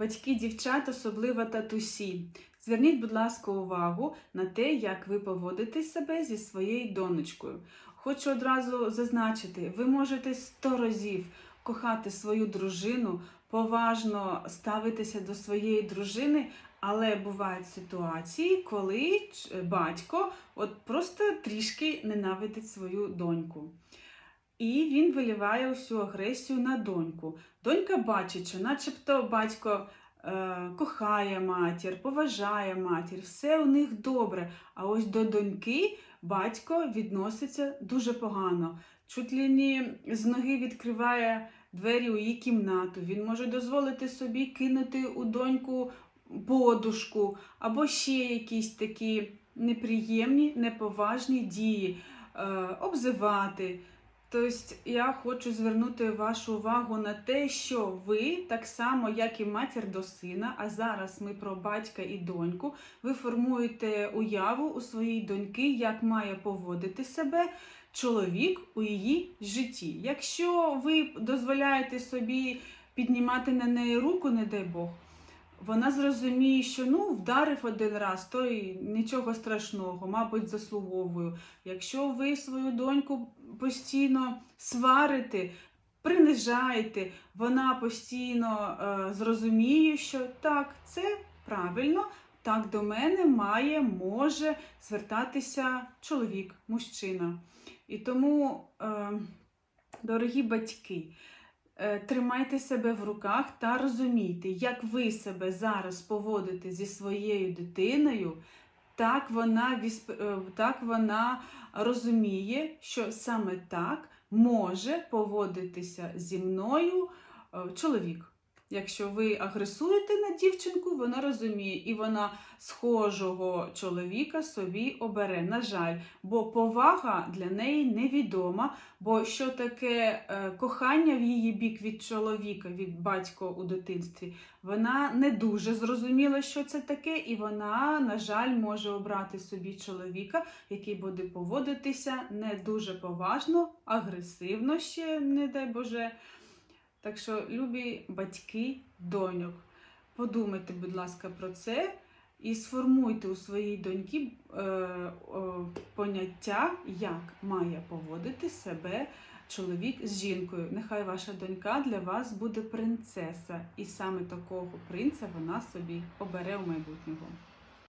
Батьки дівчат, особливо татусі. Зверніть, будь ласка, увагу на те, як ви поводите себе зі своєю донечкою. Хочу одразу зазначити, ви можете сто разів кохати свою дружину, поважно ставитися до своєї дружини, але бувають ситуації, коли батько от просто трішки ненавидить свою доньку. І він виливає всю агресію на доньку. Донька бачить, що начебто батько е, кохає матір, поважає матір, все у них добре. А ось до доньки батько відноситься дуже погано. Чуть ли не з ноги відкриває двері у її кімнату. Він може дозволити собі кинути у доньку подушку або ще якісь такі неприємні, неповажні дії, е, обзивати. Тобто я хочу звернути вашу увагу на те, що ви, так само, як і матір до сина, а зараз ми про батька і доньку, ви формуєте уяву у своїй доньки, як має поводити себе чоловік у її житті. Якщо ви дозволяєте собі піднімати на неї руку, не дай Бог, вона зрозуміє, що ну вдарив один раз, то й нічого страшного, мабуть, заслуговую. Якщо ви свою доньку постійно сварите, принижаєте, вона постійно е, зрозуміє, що так, це правильно, так до мене має, може звертатися чоловік, мужчина. І тому, е, дорогі батьки, тримайте себе в руках та розумійте, як ви себе зараз поводите зі своєю дитиною, так вона, е, так вона розуміє, що саме так може поводитися зі мною е, чоловік. Якщо ви агресуєте на дівчинку, вона розуміє, і вона схожого чоловіка собі обере. На жаль, бо повага для неї невідома. Бо що таке е, кохання в її бік від чоловіка, від батька у дитинстві, вона не дуже зрозуміла, що це таке, і вона, на жаль, може обрати собі чоловіка, який буде поводитися не дуже поважно, агресивно ще, не дай Боже. Так що, любі батьки, доньок, подумайте, будь ласка, про це і сформуйте у своїй доньки е, о, поняття, як має поводити себе чоловік з жінкою. Нехай ваша донька для вас буде принцеса, і саме такого принца вона собі обере у майбутнього.